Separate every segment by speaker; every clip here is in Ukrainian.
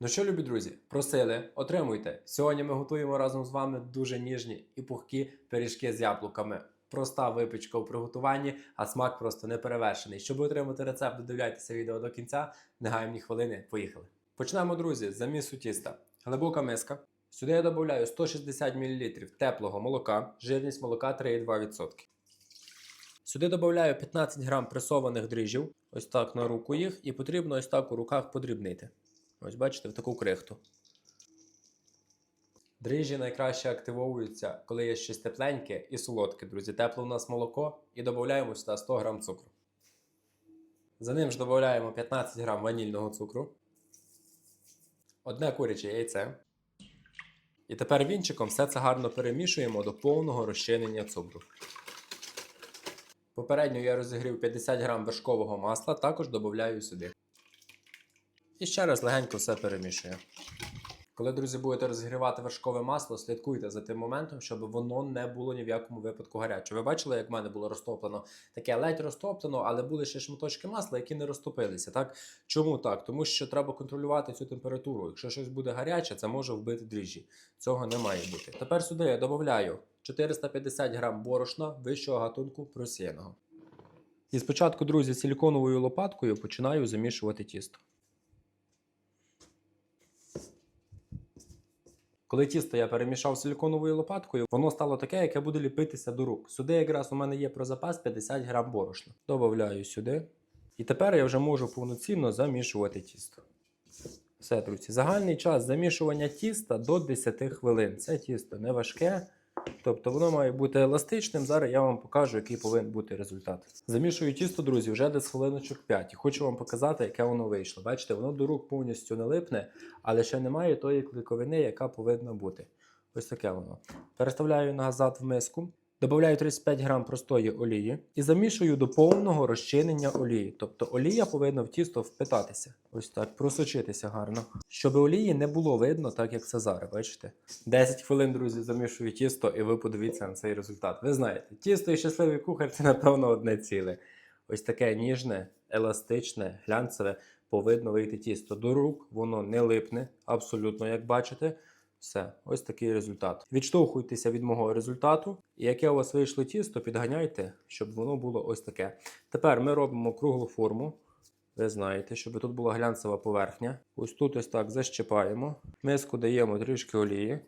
Speaker 1: Ну що, любі друзі, просили, отримуйте. Сьогодні ми готуємо разом з вами дуже ніжні і пухкі пиріжки з яблуками. Проста випічка у приготуванні, а смак просто неперевершений. Щоб отримати рецепт, додивляйтеся відео до кінця. Не гаємо ні хвилини. Поїхали. Почнемо, друзі, замісу тіста. Глибока миска. Сюди я додаю 160 мл теплого молока, жирність молока 3,2%. Сюди додаю 15 грам пресованих дріжджів, ось так на руку їх, і потрібно ось так у руках подрібнити. Ось бачите, в таку крихту. Дріжджі найкраще активовуються, коли є щось тепленьке і солодке, друзі. Тепле у нас молоко і додаємо сюди 100 грам цукру. За ним ж додаємо 15 грам ванільного цукру, одне куряче яйце. І тепер вінчиком все це гарно перемішуємо до повного розчинення цукру. Попередньо я розігрів 50 грам вершкового масла, також додаю сюди. І ще раз легенько все перемішую. Коли, друзі, будете розігрівати вершкове масло, слідкуйте за тим моментом, щоб воно не було ні в якому випадку гаряче. Ви бачили, як в мене було розтоплено? Таке ледь розтоплено, але були ще шматочки масла, які не розтопилися. Так? Чому так? Тому що треба контролювати цю температуру. Якщо щось буде гаряче, це може вбити дріжджі. Цього не має бути. Тепер сюди я додаю 450 грам борошна вищого гатунку просіяного. І спочатку, друзі, силіконовою лопаткою починаю замішувати тісто. Коли тісто я перемішав силіконовою лопаткою, воно стало таке, яке буде ліпитися до рук. Сюди якраз у мене є про запас 50 грам борошна. Добавляю сюди. І тепер я вже можу повноцінно замішувати тісто. Все, друзі, загальний час замішування тіста до 10 хвилин. Це тісто не важке, тобто воно має бути еластичним. Зараз я вам покажу, який повинен бути результат. Замішую тісто, друзі, вже десь хвилиночок 5. І хочу вам показати, яке воно вийшло. Бачите, воно до рук повністю не липне, але ще немає тої кликовини, яка повинна бути. Ось таке воно. Переставляю назад в миску. Додаю 35 грам простої олії і замішую до повного розчинення олії. Тобто олія повинна в тісто впитатися. Ось так, просочитися гарно. Щоб олії не було видно, так як це зараз, бачите? 10 хвилин, друзі, замішую тісто, і ви подивіться на цей результат. Ви знаєте, тісто і щасливий кухар це, напевно, одне ціле. Ось таке ніжне, еластичне, глянцеве повинно вийти тісто. До рук воно не липне, абсолютно, як бачите. Все, ось такий результат. Відштовхуйтеся від мого результату, і яке у вас вийшло тісто, підганяйте, щоб воно було ось таке. Tепер ми робимо круглу форму. Ви знаєте, щоб тут була глянцева поверхня. Ось тут ось так защипаємо. Миску даємо трішки олії,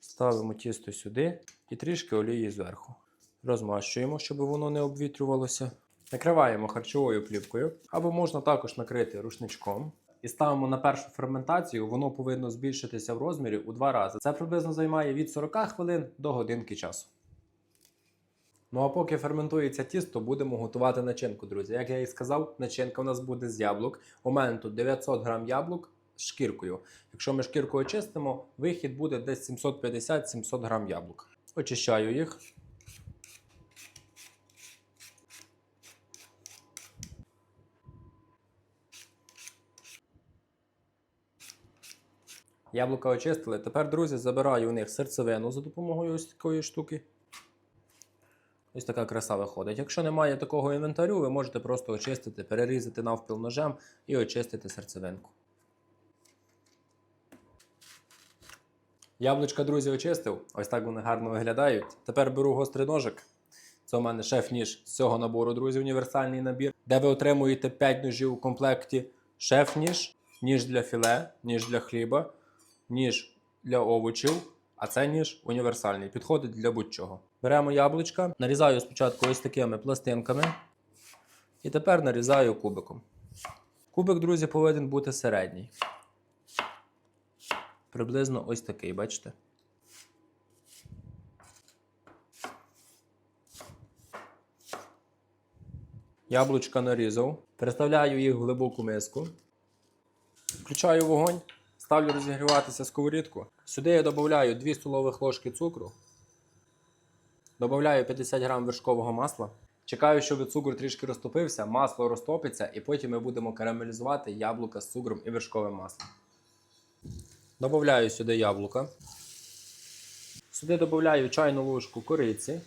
Speaker 1: ставимо тісто сюди і трішки олії зверху. Розмащуємо, щоб воно не обвітрювалося. Накриваємо харчовою плівкою, або можна також накрити рушничком. І ставимо на першу ферментацію, воно повинно збільшитися в розмірі у два рази. Це приблизно займає від 40 хвилин до годинки часу. Ну а поки ферментується тісто, будемо готувати начинку, друзі. Як я і сказав, начинка у нас буде з яблук. У мене тут 900 грам яблук з шкіркою. Якщо ми шкірку очистимо, вихід буде десь 750-700 грам яблук. Очищаю їх. Яблука очистили. Тепер, друзі, забираю у них серцевину за допомогою ось такої штуки. Ось така краса виходить. Якщо немає такого інвентарю, ви можете просто очистити, перерізати навпіл ножем і очистити серцевинку. Яблучка, друзі, очистив. Ось так вони гарно виглядають. Тепер беру гострий ножик. Це у мене шеф-ніж з цього набору, друзі, універсальний набір, де ви отримуєте 5 ножів у комплекті. Шеф-ніж, ніж для філе, ніж для хліба, ніж для овочів, а це ніж універсальний, підходить для будь-чого. Беремо яблучка, нарізаю спочатку ось такими пластинками. І тепер нарізаю кубиком. Кубик, друзі, повинен бути середній. Приблизно ось такий, бачите? Яблучка нарізав. Переставляю їх в глибоку миску. Включаю вогонь, ставлю розігріватися сковорідку. Сюди я додаю 2 столових ложки цукру. Добавляю 50 грам вершкового масла. Чекаю, щоб цукор трішки розтопився, масло розтопиться, і потім ми будемо карамелізувати яблука з цукром і вершковим маслом. Добавляю сюди яблука. Сюди додаю чайну ложку кориці.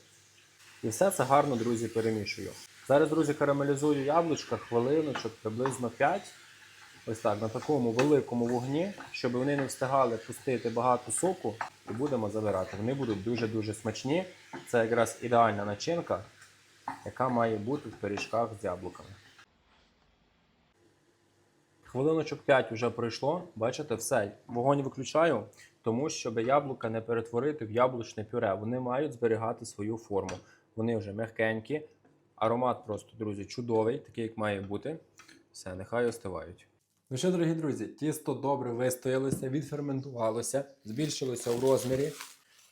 Speaker 1: І все це гарно, друзі, перемішую. Зараз, друзі, карамелізую яблучка хвилиночок, приблизно 5. Ось так на такому великому вогні, щоб вони не встигали пустити багато соку, і будемо забирати. Вони будуть дуже-дуже смачні. Це якраз ідеальна начинка, яка має бути в пиріжках з яблуками. Хвилиночок 5 вже пройшло. Бачите, все. Вогонь виключаю, тому щоб яблука не перетворити в яблучне пюре. Вони мають зберігати свою форму. Вони вже м'якенькі. Аромат просто, друзі, чудовий, такий, як має бути. Все, нехай остивають. Ну що, дорогі друзі, тісто добре вистоялося, відферментувалося, збільшилося в розмірі.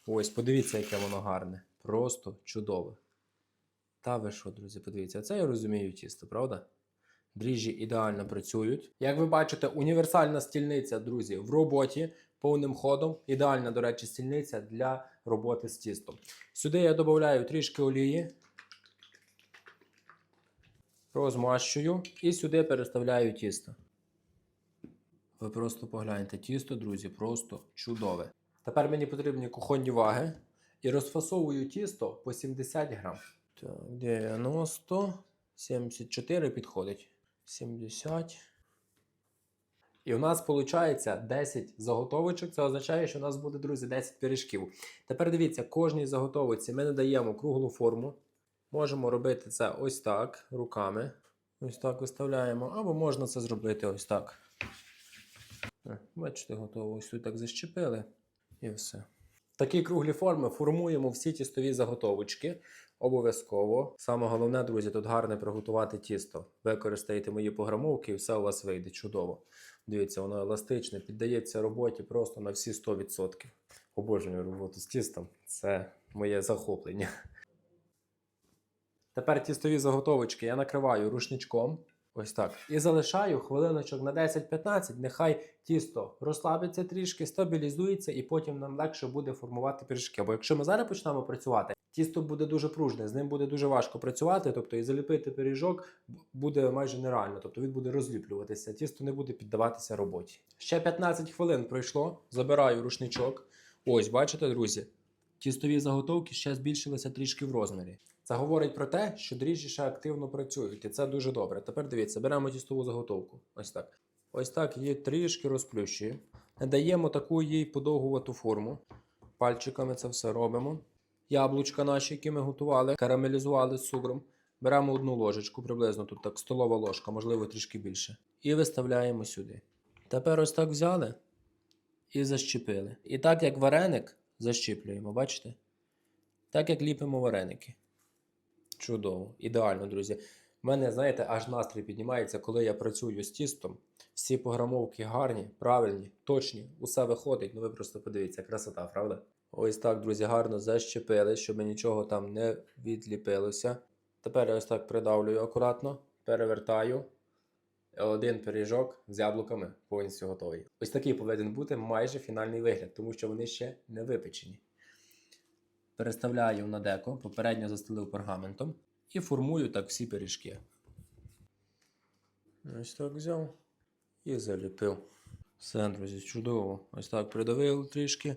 Speaker 1: Ось, подивіться, яке воно гарне. Просто чудове. Та ви що, друзі, подивіться, це я розумію тісто, правда? Дріжджі ідеально працюють. Як ви бачите, універсальна стільниця, друзі, в роботі повним ходом. Ідеальна, до речі, стільниця для роботи з тістом. Сюди я додаю трішки олії, розмащую і сюди переставляю тісто. Ви просто погляньте, тісто, друзі, просто чудове. Тепер мені потрібні кухонні ваги і розфасовую тісто по 70 грам. Так, 90, 74 підходить. 70. І у нас виходить 10 заготовочок. Це означає, що у нас буде, друзі, 10 пиріжків. Тепер дивіться, кожній заготовочці ми надаємо круглу форму. Можемо робити це ось так, руками. Ось так виставляємо. Або можна це зробити ось так. Бачите, готово. Ось тут так защепили. І все. Такі круглі форми формуємо всі тістові заготовочки. Обов'язково. Саме головне, друзі, тут гарне приготувати тісто. Використаєте мої пограмовки і все у вас вийде чудово. Дивіться, воно еластичне, піддається роботі просто на всі 100%. Обожнюю роботу з тістом. Це моє захоплення. Тепер тістові заготовочки я накриваю рушничком. Ось так. І залишаю хвилиночок на 10-15. Нехай тісто розслабиться трішки, стабілізується, і потім нам легше буде формувати пиріжки. Бо якщо ми зараз почнемо працювати, тісто буде дуже пружне, з ним буде дуже важко працювати. Тобто і заліпити пиріжок буде майже нереально. Тобто він буде розліплюватися, тісто не буде піддаватися роботі. Ще 15 хвилин пройшло. Забираю рушничок. Ось, бачите, друзі, тістові заготовки ще збільшилися трішки в розмірі. Це говорить про те, що дріжджі ще активно працюють, і це дуже добре. Тепер дивіться, беремо тістову заготовку. Ось так. Ось так її трішки розплющуємо. Надаємо таку їй подовгувату форму. Пальчиками це все робимо. Яблучка наші, які ми готували, карамелізували з цукром. Беремо одну ложечку, приблизно тут так столова ложка, можливо, трішки більше. І виставляємо сюди. Тепер ось так взяли і защепили. І так як вареник защіплюємо, бачите? Так як ліпимо вареники. Чудово, ідеально, друзі. У мене, знаєте, аж настрій піднімається, коли я працюю з тістом. Всі пограмовки гарні, правильні, точні, усе виходить. Ну ви просто подивіться, красота, правда? Ось так, друзі, гарно защепили, щоб нічого там не відліпилося. Тепер я ось так придавлюю акуратно, перевертаю. Один пиріжок з яблуками повністю готовий. Ось такий повинен бути майже фінальний вигляд, тому що вони ще не випечені. Переставляю на деко, попередньо застелив пергаментом і формую так всі пиріжки. Ось так взяв і заліпив. Все, друзі, чудово. Ось так придавив трішки,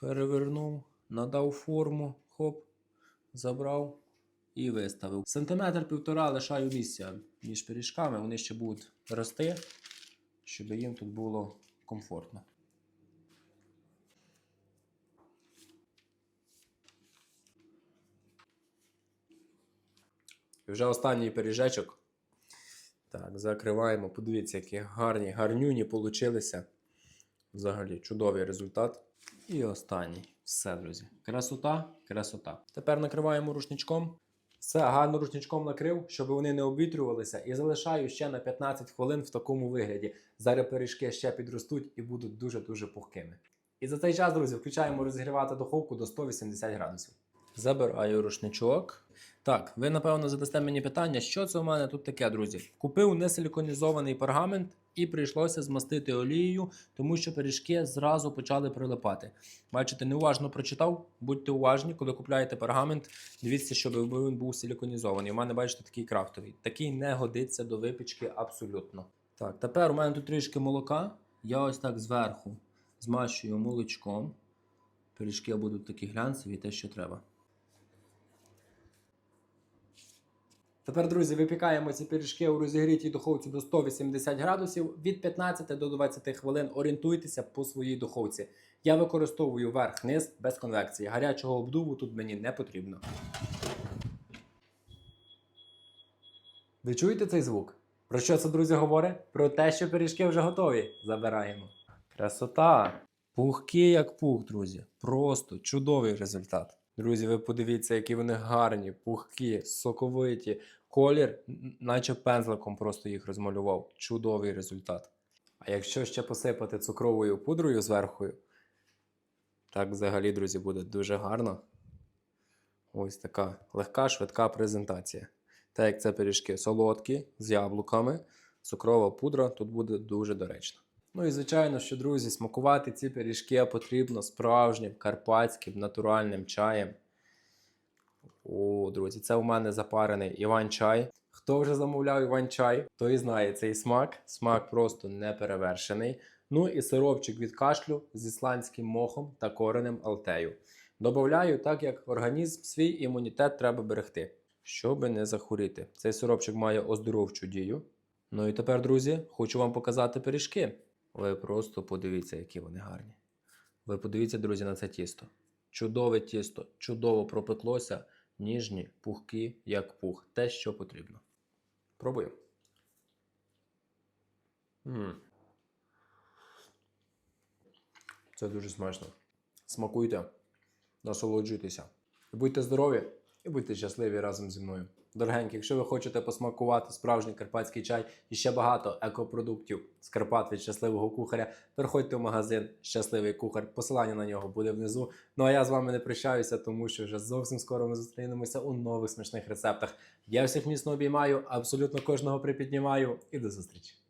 Speaker 1: перевернув, надав форму, хоп, забрав і виставив. Сантиметр півтора лишаю місця між пиріжками, вони ще будуть рости, щоб їм тут було комфортно. І вже останній пиріжечок. Так, закриваємо. Подивіться, які гарні, гарнюні получилися. Взагалі, чудовий результат. І останній. Все, друзі. Красота, красота. Тепер накриваємо рушничком. Все, гарно рушничком накрив, щоб вони не обвітрювалися. І залишаю ще на 15 хвилин в такому вигляді. Зараз пиріжки ще підростуть і будуть дуже-дуже пухкими. І за цей час, друзі, включаємо розігрівати духовку до 180 градусів. Забираю рушничок. Так, ви напевно задасте мені питання, що це у мене тут таке, друзі. Купив несиліконізований пергамент і прийшлося змастити олією, тому що пиріжки зразу почали прилипати. Бачите, неуважно прочитав, будьте уважні, коли купляєте пергамент, дивіться, щоб він був силіконізований. У мене, бачите, такий крафтовий. Такий не годиться до випічки абсолютно. Так, тепер у мене тут трішки молока. Я ось так зверху змащую молочком. Пиріжки будуть такі глянцеві, те, що треба. Тепер, друзі, випікаємо ці пиріжки у розігрітій духовці до 180 градусів від 15 до 20 хвилин. Орієнтуйтеся по своїй духовці. Я використовую верх-низ без конвекції. Гарячого обдуву тут мені не потрібно. Ви чуєте цей звук? Про що це, друзі, говорить? Про те, що пиріжки вже готові. Забираємо. Красота! Пухкі як пух, друзі. Просто чудовий результат. Друзі, ви подивіться, які вони гарні, пухкі, соковиті. Колір, наче пензликом просто їх розмалював. Чудовий результат. А якщо ще посипати цукровою пудрою зверху, так взагалі, друзі, буде дуже гарно. Ось така легка, швидка презентація. Так як це пиріжки солодкі з яблуками, цукрова пудра тут буде дуже доречно. Ну і звичайно, що, друзі, смакувати ці пиріжки потрібно справжнім карпатським натуральним чаєм. О, друзі, це у мене запарений Іван-чай. Хто вже замовляв Іван-чай, той знає цей смак. Смак просто неперевершений. Ну і сиропчик від кашлю з ісландським мохом та коренем алтею. Добавляю так, як організм свій імунітет треба берегти, щоби не захворіти. Цей сиропчик має оздоровчу дію. Ну і тепер, друзі, хочу вам показати пиріжки. Ви просто подивіться, які вони гарні. Ви подивіться, друзі, на це тісто. Чудове тісто, чудово пропеклося, ніжні, пухкі, як пух. Те, що потрібно. Пробуємо. м Це дуже смачно. Смакуйте, насолоджуйтеся. Будьте здорові і будьте щасливі разом зі мною. Дорогенькі, якщо ви хочете посмакувати справжній карпатський чай і ще багато екопродуктів з Карпат від щасливого кухаря, переходьте в магазин Щасливий кухар. Посилання на нього буде внизу. Ну а я з вами не прощаюся, тому що вже зовсім скоро ми зустрінемося у нових смачних рецептах. Я всіх міцно обіймаю, абсолютно кожного припіднімаю і до зустрічі!